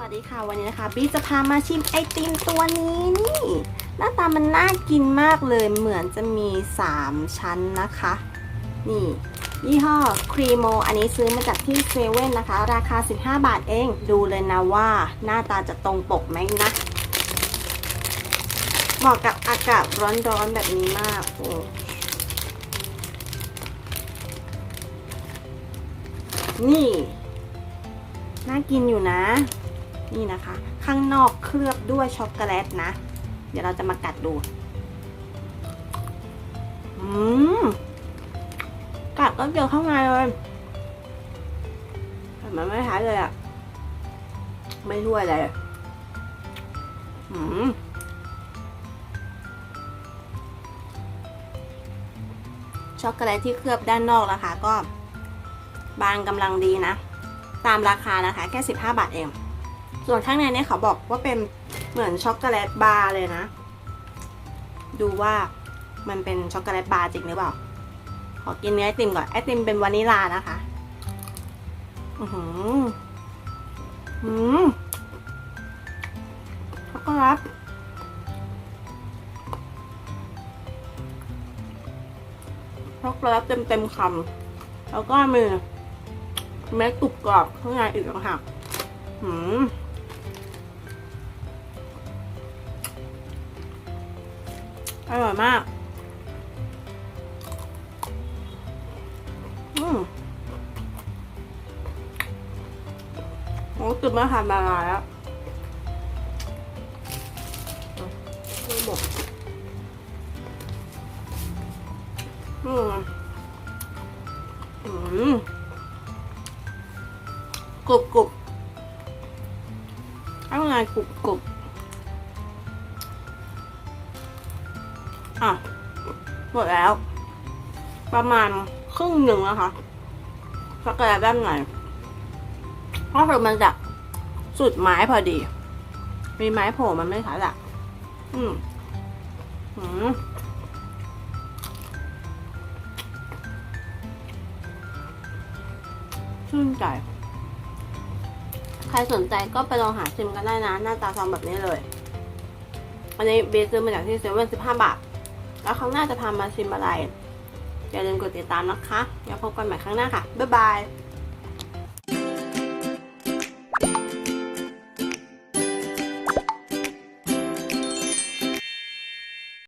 วัสดีค่ะวันนี้นะคะบี้จะพามาชิมไอติมตัวนี้นี่หน้าตามันน่ากินมากเลยเหมือนจะมี 3 ชั้นนะคะ นี่ ยี่ห้อครีโมอันนี้ซื้อมาจากที่เซเว่นนะคะ ราคา 15 บาทเอง ดูเลยนะว่าหน้าตาจะตรงปกไหมนะ เหมาะกับอากาศร้อนๆแบบนี้มากโอ้นี่น่ากินอยู่นะ นี่นะคะ ข้างนอกเคลือบด้วยช็อกโกแลตนะ เดี๋ยวเราจะมากัดดู อืม กัดก็เจอข้างในเลยแต่มันไม่ท้ายเลยอะไม่ถ้วยเลย อืมช็อกโกแลตที่เคลือบด้านนอกนะคะ ก็บางกำลังดีนะ ตามราคานะคะ แค่ 15 บาทเอง ส่วนข้างในเนี่ยเขาบอกว่าเป็นเหมือนช็อกโกแลตบาร์เลยนะ ดูว่ามันเป็นช็อกโกแลตบาร์จริงหรือเปล่า ขอกินเนื้อไอติมก่อน ไอติมเป็นวานิลานะคะ อือหืออืมช็อกโกแลตช็อกโกแลตเต็มเต็มๆคำแล้วก็มีเม็ดกรุบกรอบข้างในอีกต่างหากหืม อร่อยมาก อืมโอ้ตื่นมาทานมาลายแล้วหมดอืมอืมกรุบกรุบข้าไงกรุบกรุบ อะหมดแล้ว ประมาณครึ่งหนึ่งนะคะช็อกโกแลตด้านในเพราะมันจะสุดไม้พอดี มีไม้โผล่มันไม่ขาดอะอืมอืมชื่นใจ ใครสนใจก็ไปลองหาชิมกันได้นะ หน้าตาซองแบบนี้เลย อันนี้เบสซื้อมาจากที่เซเว่นสิบห้าบาท แล้วครั้งหน้าจะพามาชิมอะไร อย่าลืมกดติดตามนะคะ แล้วพบกันใหม่ครั้งหน้าค่ะ บ๊ายบาย